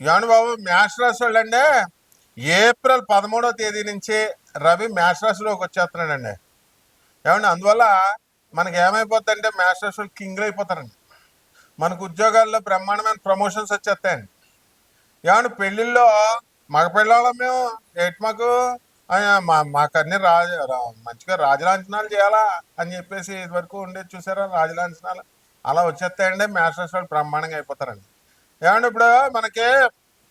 ఏమండి బాబు మ్యాచ్ రాసి వాళ్ళండి ఏప్రిల్ పదమూడవ తేదీ నుంచి రవి మ్యాచ్ రాశిలోకి వచ్చేస్తున్నాడండి. ఏమండి అందువల్ల మనకి ఏమైపోతుందంటే మ్యాచ్ రాశి వాళ్ళు కింగ్లు అయిపోతారండి. మనకు ఉద్యోగాల్లో బ్రహ్మాండమైన ప్రమోషన్స్ వచ్చేస్తాయండి. ఏమండి పెళ్ళిళ్ళలో మగ పిల్లలం మేము ఏంటి మాకు? మా మాకు అన్ని రాజ మంచిగా రాజలాంఛనాలు చేయాలా అని చెప్పేసి ఇదివరకు ఉండేది చూసారా? రాజలాంఛనాలు అలా వచ్చేస్తాయండి మ్యాచ్ రాశి వాళ్ళు బ్రహ్మాండంగా అయిపోతారండి. ఏమండి ఇప్పుడు మనకి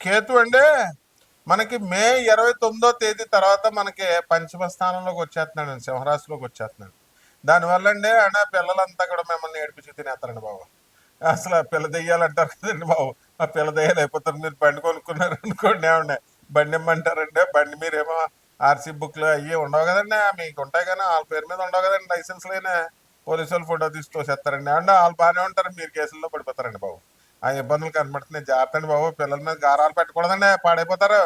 కేతు అండి మనకి మే ఇరవై తొమ్మిదో తేదీ తర్వాత మనకి పంచమ స్థానంలోకి వచ్చేస్తున్నాడు అండి సింహరాశిలోకి వచ్చేస్తున్నాడు. దానివల్ల అండి ఆయన పిల్లలంతా కూడా మిమ్మల్ని ఏడిపించి తినేస్తారండి బాబు. అసలు ఆ పిల్ల దెయ్యాలంటారు కదండి బాబు. ఆ పిల్ల దెయ్యాలు అయిపోతారు మీరు బండి కొనుక్కున్నారు అనుకోండి ఏమండి. బండి ఇమ్మంటారండి బండి మీరేమో ఆర్సీ బుక్లు అవి ఉండవు కదండి మీకు ఉంటాయి కానీ వాళ్ళ పేరు మీద ఉండవు కదండి లైసెన్స్ లేని పోలీసు వాళ్ళు ఫోటో తీసుకొచ్చేస్తారండి తోసేస్తారండి. వాళ్ళు బాగానే ఉంటారు మీరు కేసుల్లో పడిపోతారండి బాబు. ఆ ఇబ్బందులు కనబడుతున్నాయి జాగ్రత్త బాబు. పిల్లల మీద గారాలు పెట్టకూడదండి. పాడైపోతారు.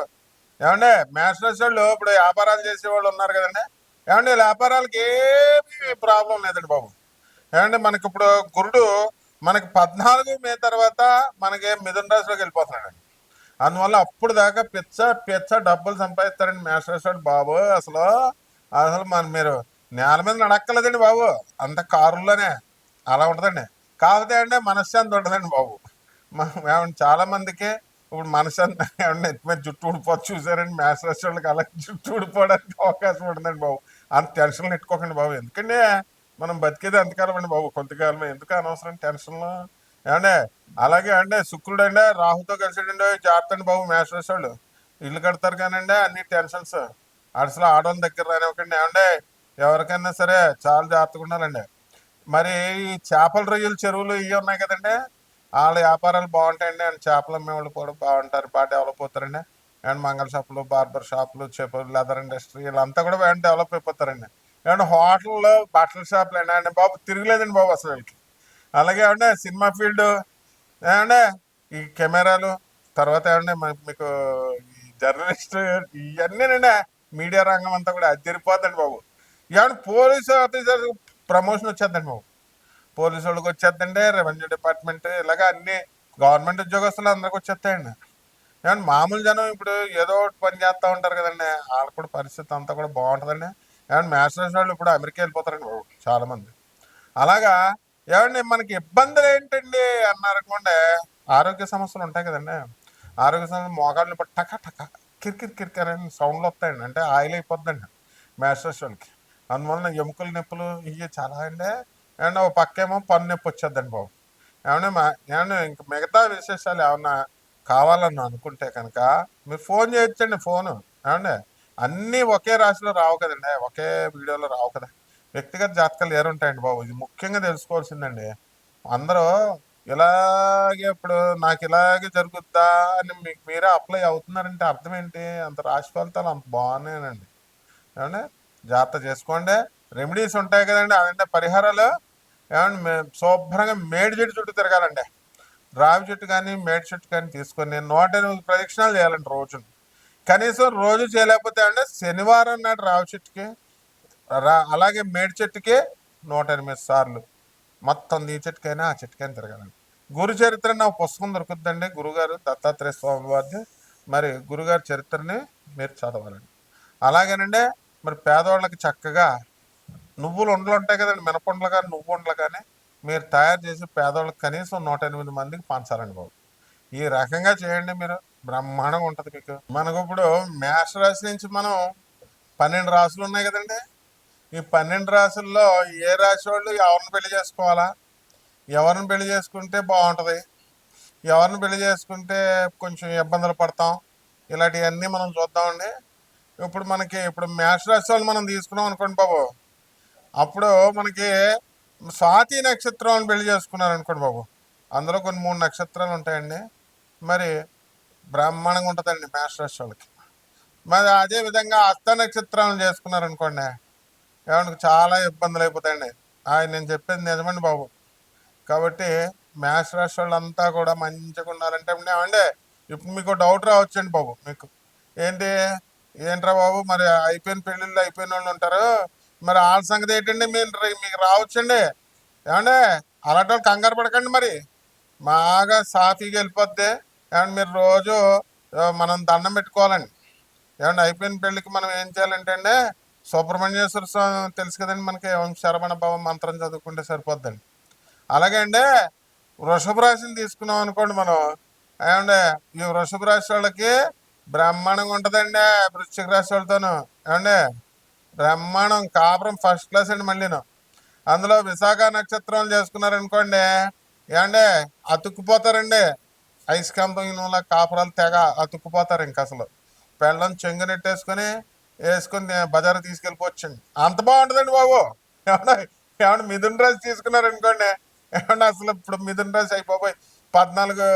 ఏమండి? మ్యాచ్ వాళ్ళు ఇప్పుడు వ్యాపారాలు చేసే వాళ్ళు ఉన్నారు కదండి. ఏమండి? వ్యాపారాలకి ఏమీ ప్రాబ్లం లేదండి బాబు. ఏమండి? మనకి ఇప్పుడు గురుడు మనకి పద్నాలుగు మే తర్వాత మనకి మిథున రాశిలోకి వెళ్ళిపోతున్నాడండి అందువల్ల అప్పుడు దాకా పిచ్చ పిచ్చ డబ్బులు సంపాదిస్తారండి మేషరాశి బాబు. అసలు అసలు మన మీరు నేల మీద నడక్కలేదండి బాబు. అంత కారుల్లోనే. అలా ఉంటుందండి. కాకపోతే అంటే మనశ్శాంతి ఉంటుందండి బాబు. మ- చాలా మందికే ఇప్పుడు మనశ్శాంతి ఏమన్నా ఎత్తి మీద జుట్టు ఊడిపోతు చూసారండి మేషరాశి వాళ్ళకి అలా జుట్టు ఊడిపోవడానికి అవకాశం ఉంటుందండి బాబు. అంత టెన్షన్ పెట్టుకోకండి బాబు. ఎందుకంటే మనం బతికేది ఎంతకాలం అండి బాబు కొంతకాలం ఎందుకు అనవసరం టెన్షన్లు? ఏమండే అలాగే అంటే శుక్రుడు అండి రాహుతో కలిసాడండి జాగ్రత్త అండి బాబు మేషరాశి వాళ్ళు ఇల్లు కడతారు కానండి అన్ని టెన్షన్స్. అసలు ఆడవాళ్ళ దగ్గర రానివ్వకండి. ఏమండే ఎవరికైనా సరే చాలా జాగ్రత్తగా ఉండాలండి. మరి ఈ చేపల రొయ్యలు చెరువులు ఇవి ఉన్నాయి కదండి. వాళ్ళ వ్యాపారాలు బాగుంటాయండి. అండ్ చేపలు అమ్మేవాళ్ళు కూడా బాగుంటారు. బాగా డెవలప్ అవుతారండి. అండ్ మంగళ షాపులు బార్బర్ షాపులు చేపలు లెదర్ ఇండస్ట్రీ వీళ్ళంతా కూడా బాగా డెవలప్ అయిపోతారండి. అండ్ హోటల్లో బట్టల షాపులు అండి. అండి బాబు తిరగలేదండి బాబు అసలు వీళ్ళకి. అలాగే ఏమంటే సినిమా ఫీల్డ్ ఏమంటే ఈ కెమెరాలు తర్వాత ఏమంటే మీకు ఈ జర్నలిస్ట్ ఇవన్నీనండి మీడియా రంగం అంతా కూడా అదిరిపోద్దండి బాబు. ఏమంటే పోలీసు ఆఫీసర్ ప్రమోషన్ వచ్చేద్దండి బాబు. పోలీసు వాళ్ళకి వచ్చేద్దండి రెవెన్యూ డిపార్ట్మెంట్ ఇలాగ అన్ని గవర్నమెంట్ ఉద్యోగస్తులు అందరికి వచ్చేస్తాయండి. ఏమంటే మామూలు జనం ఇప్పుడు ఏదో ఒకటి పని చేస్తూ ఉంటారు కదండి వాళ్ళకి కూడా పరిస్థితి అంతా కూడా బాగుంటుందండి. ఏమంటే మ్యాథ్స్ వాళ్ళు ఇప్పుడు అమెరికా వెళ్ళిపోతారండి చాలామంది. చాలా మంది అలాగా ఏమండి మనకి ఇబ్బందులు ఏంటండి అన్నారనుకోండి ఆరోగ్య సమస్యలు ఉంటాయి కదండి. ఆరోగ్య సమస్యలు మోకాళ్ళు ఇప్పుడు టక టక కిరికిరి కిరికిరి అని సౌండ్లు వస్తాయండి అంటే ఆయిల్ అయిపోద్దండి మ్యాస్టర్స్ వాళ్ళకి. అందువలన ఎముకల నొప్పులు ఇవి చాలా అండి. ఏమన్నా ఒక పక్కేమో పన్ను నొప్పి వచ్చేద్దండి బాబు. ఏమన్నా మా ఏమన్నా ఇంక మిగతా విశేషాలు ఏమన్నా కావాలని అనుకుంటే కనుక మీరు ఫోన్ చేయొచ్చండి ఫోను. ఏమండి? అన్నీ ఒకే రాశిలో రావు కదండి. ఒకే వీడియోలో రావు కదా. వ్యక్తిగత జాతకాలు ఏరుంటాయండి బాబు. ఇది ముఖ్యంగా తెలుసుకోవాల్సిందండి. అందరూ ఇలాగే ఇప్పుడు నాకు ఇలాగే జరుగుద్దా అని మీకు మీరే అప్లై అవుతున్నారంటే అర్థం ఏంటి? అంత రాశి ఫలితాలు అంత బాగున్నాయనండి. ఏమండి? జాగ్రత్త చేసుకోండి. రెమెడీస్ ఉంటాయి కదండి. అదంటే పరిహారాలు ఏమండి శుభ్రంగా మేడి చెట్టు చుట్టూ తిరగాలండి. రావి చెట్టు కానీ మేడి చెట్టు కానీ తీసుకొని నూట ఎనిమిది ప్రదక్షిణాలు చేయాలండి రోజు కనీసం రోజు చేయలేకపోతే అంటే శనివారం నాడు రావి చెట్టుకి రా అలాగే మేడి చెట్టుకి నూట ఎనిమిది సార్లు. మొత్తం ఈ చెట్టుకైనా ఆ చెట్టుకైనా తిరగాలండి. గురు చరిత్ర నా పుస్తకం దొరుకుతుందండి. గురుగారు దత్తాత్రేయ స్వామి వారిది. మరి గురుగారి చరిత్రని మీరు చదవాలండి. అలాగేనండి మరి పేదవాళ్ళకి చక్కగా నువ్వులు ఉండలు ఉంటాయి కదండి మినపండ్లు కానీ నువ్వు ఉండలు కానీ మీరు తయారు చేసి పేదవాళ్ళకి కనీసం నూట ఎనిమిది మందికి పంచాలండి బాబు. ఈ రకంగా చేయండి మీరు. బ్రహ్మాండంగా ఉంటుంది మీకు. మనకు ఇప్పుడు మేష రాశి నుంచి మనం పన్నెండు రాసులు ఉన్నాయి కదండి. ఈ పన్నెండు రాసుల్లో ఏ రాశి వాళ్ళు ఎవరిని పెళ్ళి చేసుకోవాలా? ఎవరిని పెళ్ళి చేసుకుంటే బాగుంటుంది? ఎవరిని పెళ్ళి చేసుకుంటే కొంచెం ఇబ్బందులు పడతాం? ఇలాంటివన్నీ మనం చూద్దామండి. ఇప్పుడు మనకి ఇప్పుడు మేష రాశి వాళ్ళు మనం తీసుకున్నాం అనుకోండి బాబు. అప్పుడు మనకి స్వాతి నక్షత్రం అని పెళ్ళి చేసుకున్నారు అనుకోండి బాబు. అందులో కొన్ని మూడు నక్షత్రాలు ఉంటాయండి. మరి బ్రాహ్మణంగా ఉంటుందండి మేష రాశి వాళ్ళకి. మరి అదే విధంగా హస్త నక్షత్రాలను చేసుకున్నారు అనుకోండి ఏమంటే చాలా ఇబ్బందులు అయిపోతాయండి. ఆయన నేను చెప్పేది నిజమండి బాబు. కాబట్టి మ్యాథ్స్ రాష్ట్ర వాళ్ళంతా కూడా మంచిగా ఉండాలంటే ఏమండి? ఇప్పుడు మీకు డౌట్ రావచ్చండి బాబు మీకు. ఏంటి? ఏంట్రా బాబు మరి అయిపోయిన పెళ్ళిళ్ళు అయిపోయిన వాళ్ళు ఉంటారు. మరి వాళ్ళ సంగతి ఏంటండి? మీరు మీకు రావచ్చండి. ఏమంటే అలాంటి వాళ్ళు కంగారు పడకండి మరి. బాగా సాఫీగా వెళ్ళిపోద్ది. ఏమంటే మీరు రోజు మనం దండం పెట్టుకోవాలండి. ఏమంటే అయిపోయిన పెళ్ళికి మనం ఏం చేయాలంటే అండి సుబ్రహ్మణ్యేశ్వర స్వామి తెలుసు కదండి మనకి శరవణ భవ మంత్రం చదువుకుంటే సరిపోద్దండి. అలాగే అండి వృషభ రాశిని తీసుకున్నాం అనుకోండి మనం. ఏమంటే ఈ వృషభ రాశి వాళ్ళకి బ్రహ్మాండంగా ఉంటుందండి వృశ్చిక రాశి వాళ్ళతోనూ. ఏమండి? బ్రహ్మాండం కాపురం ఫస్ట్ క్లాస్ అండి మళ్ళీను అందులో విశాఖ నక్షత్రం చేసుకున్నారనుకోండి ఏమండి? అతుక్కుపోతారండి. ఐస్కాంతం కాపురాలు తెగ అతుక్కుపోతారు ఇంక అసలు. పెళ్ళం చెంగు వేసుకుని వేసుకొని బజారు తీసుకెళ్ళిపోవచ్చండి. అంత బాగుంటుందండి బాబు. ఏమన్నా ఏమన్నా మిథున్ రాజు తీసుకున్నారనుకోండి ఏమన్నా అసలు ఇప్పుడు మిథున్ రాజు అయిపోయి పద్నాలుగు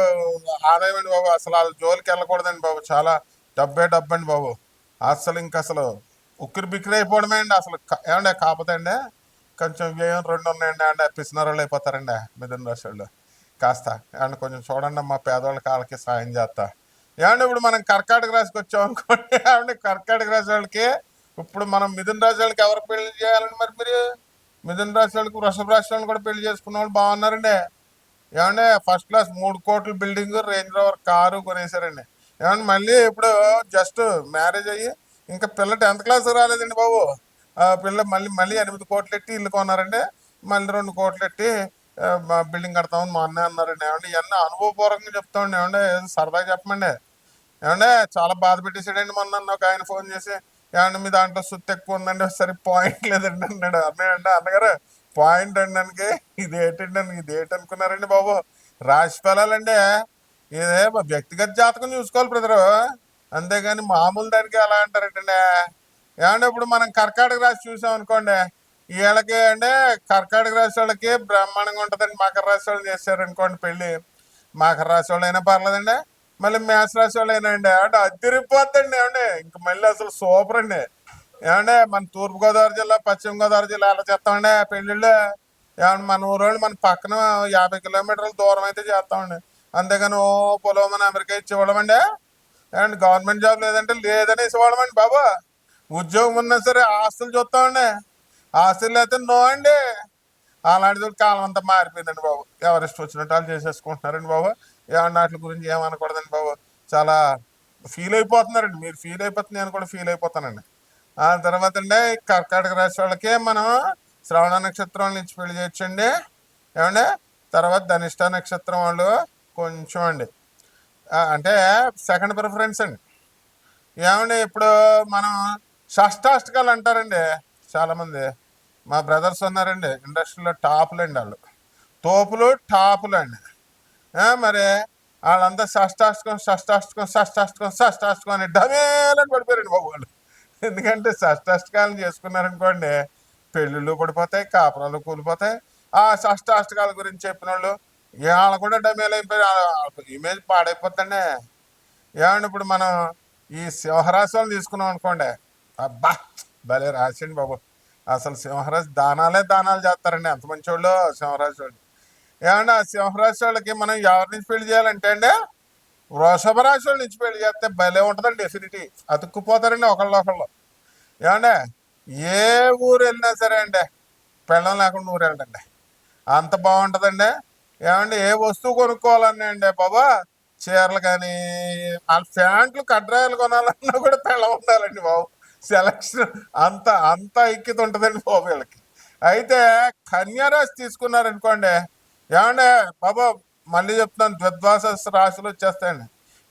ఆదాయం అండి బాబు. అసలు వాళ్ళ జోలికి వెళ్ళకూడదండి బాబు. చాలా డబ్బే డబ్బండి బాబు. అసలు ఇంక అసలు ఉక్కిరి బిక్కిరి అయిపోవడమే అండి. అసలు ఏమండే కాకపోతే అండి కొంచెం వ్యయం రెండు ఉన్నాయండి అండి పిసినారోళ్ళు అయిపోతారండి మిథున రాశి వాళ్ళు. కాస్త అండ్ కొంచెం చూడండి మా పేదవాళ్ళ కాళ్ళకి సాయం చేస్తా. ఏమండి ఇప్పుడు మనం కర్కాటక రాశికి వచ్చాం అనుకోండి ఏమండి కర్కాటక రాశి వాళ్ళకి ఇప్పుడు మనం మిథున రాశి వాళ్ళకి ఎవరు పెళ్ళి చేయాలండి మరి మీరు? మిథున రాశి వాళ్ళకి వృషభ రాశి వాళ్ళని కూడా పెళ్ళి చేసుకున్న వాళ్ళు బాగున్నారండి. ఏమండి ఫస్ట్ క్లాస్ మూడు కోట్ల బిల్డింగ్ రేంజ్ రోవర్ కారు కొనేసారండి. ఏమండి మళ్ళీ ఇప్పుడు జస్ట్ మ్యారేజ్ అయ్యి ఇంకా పిల్ల టెన్త్ క్లాస్ రాలేదండి బాబు. ఆ పిల్ల మళ్ళీ మళ్ళీ ఎనిమిది కోట్లు ఎట్టి ఇల్లు కొన్నారండి. మళ్ళీ రెండు కోట్లు ఎట్టి బిల్డింగ్ కడతామని మా అన్నయ్య అన్నారండి. ఏమంటే ఇవన్నీ అనుభవపూర్వకంగా చెప్తామండి. ఏమంటే ఏదో సరదాగా చెప్పమండి. ఏమంటే చాలా బాధ పెట్టేసాడండి మొన్న నన్ను ఒక ఆయన ఫోన్ చేసి. ఏమంటే మీ దాంట్లో సుత్తి ఎక్కువ ఉందండి. ఒకసారి పాయింట్ లేదండి అన్నాడు. అన్నయ్య అన్నగారు పాయింట్ అనడానికి ఇది ఏంటండి అని ఇది ఏంటనుకున్నారండి బాబు? రాశి ఫలాలండి. ఇదే వ్యక్తిగత జాతకం చూసుకోవాలి బ్రదరు. అంతేగాని మామూలు దానికి ఎలా అంటారటండి? ఏమంటే ఇప్పుడు మనం కర్కాటక రాశి చూసాం అనుకోండి వీళ్ళకి అంటే కర్కాటక రాశి వాళ్ళకి బ్రహ్మాండంగా ఉంటుందండి. మకర రాశి వాళ్ళు చేశారు అనుకోండి పెళ్ళి. మకర రాశి వాళ్ళు అయినా పర్లేదండి. మళ్ళీ మేష రాశి వాళ్ళు అయినా అండి అంటే అదిరిపోద్దండి. ఏమండి? ఇంక మళ్ళీ అసలు సూపర్ అండి. ఏమంటే మన తూర్పుగోదావరి జిల్లా పశ్చిమ గోదావరి జిల్లా అలా చేస్తామండి పెళ్ళిళ్ళు? ఏమంటే మన ఊరోళ్ళు మన పక్కన యాభై కిలోమీటర్ల దూరం అయితే చేస్తామండి. అంతేగాని ఓ పొలం మన అమెరికా ఇచ్చి అండ్ గవర్నమెంట్ జాబ్ లేదంటే లేదని వాడమండి బాబు. ఉద్యోగం ఉన్నా సరే ఆస్తులు చూస్తామండి. ఆస్తులు అయితే నో అండి. అలాంటిది కాలం అంతా మారిపోయిందండి బాబు. ఎవరెస్ట్ వచ్చినట్టు వాళ్ళు చేసేసుకుంటున్నారండి బాబు. ఏమన్నా వాటి గురించి ఏమనకూడదండి బాబు. చాలా ఫీల్ అయిపోతున్నారండి. మీరు ఫీల్ అయిపోతుంది నేను కూడా ఫీల్ అయిపోతానండి. ఆ తర్వాత అండి కర్కాటక రాశి వాళ్ళకి మనం శ్రవణ నక్షత్రం నుంచి పెళ్ళి చేయొచ్చండి. ఏమండి తర్వాత ధనిష్ట నక్షత్రం వాళ్ళు కొంచెం అండి. అంటే సెకండ్ ప్రిఫరెన్స్ అండి. ఏమండి ఇప్పుడు మనం షష్టాష్టకాలు అంటారండి చాలామంది. మా బ్రదర్స్ ఉన్నారండి ఇండస్ట్రీలో టాపులు అండి వాళ్ళు. తోపులు టాపులు అండి మరి వాళ్ళంతా షష్టాష్టకం షష్టాష్టకం షష్టాష్టకం షష్టాష్టకం అని డమేలని పడిపోయారండి బాబు వాళ్ళు. ఎందుకంటే షష్టాష్టకాలను చేసుకున్నారనుకోండి పెళ్ళిళ్ళు పడిపోతాయి కాపురాలు కూలిపోతాయి. ఆ షష్టాష్టకాల గురించి చెప్పిన వాళ్ళు వాళ్ళ కూడా డమేల్ అయిపోయి ఇమేజ్ పాడైపోతుందండి ఏమండి ఇప్పుడు మనం ఈ సింహరాశి వాళ్ళని తీసుకున్నాం అనుకోండి అబ్బా భలే రాసిండి బాబు. అసలు సింహరాశి దానాలే దానాలు చేస్తారండి ఎంత మంచి వాళ్ళు సింహరాశి వాళ్ళు ఏమండి ఆ సింహరాశి వాళ్ళకి మనం ఎవరి నుంచి పెళ్ళి చేయాలంటే అండి వృషభ రాశి వాళ్ళ నుంచి పెళ్ళి చేస్తే భలే ఉంటుందండి డెఫినిటీ అతుక్కుపోతారండి ఒకళ్ళు ఒకళ్ళు. ఏమండి ఏ ఊరు వెళ్ళినా సరే అండి పెళ్ళం లేకుండా ఊరు వెళ్ళండి అంత బాగుంటుందండి. ఏమంటే ఏ వస్తువు కొనుక్కోవాలన్నా అండి బాబా? చీరలు కానీ వాళ్ళ ప్యాంట్లు కడ్రాయలు కొనాలన్నా కూడా పెళ్ళం ఉండాలండి బాబు. సెలక్షన్ అంత అంత ఎక్కిత ఉంటుందండి బాబు వీళ్ళకి. అయితే కన్యారాశి తీసుకున్నారనుకోండి ఏమంటే బాబా మళ్ళీ చెప్తున్నాను ద్విద్వాస రాశులు వచ్చేస్తాయండి.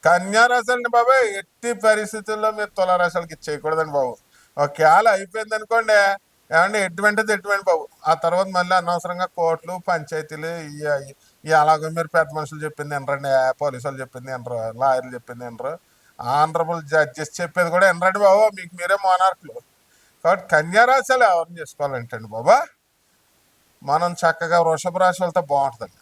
కన్యారాశి అండి బాబా ఎట్టి పరిస్థితుల్లో మీరు తులారాశులకి ఇచ్చేయకూడదండి బాబు. ఒకవేళ అయిపోయింది అనుకోండి ఏమంటే ఎటువంటిది ఎటువంటి బాబు. ఆ తర్వాత మళ్ళీ అనవసరంగా కోర్టులు పంచాయతీలు ఇవి అలాగే మీరు పెద్ద మనుషులు చెప్పింది వినరండి పోలీసు వాళ్ళు చెప్పింది ఎనరు లాయర్లు చెప్పింది ఎనరు ఆనరబుల్ జడ్జెస్ చెప్పేది కూడా ఎనరండి బాబు మీకు మీరే మోనార్కులు. కాబట్టి కన్యారాశులు ఎవరిని చేసుకోవాలంటండి బాబా? మనం చక్కగా వృషభ రాశి బాగుంటుందండి.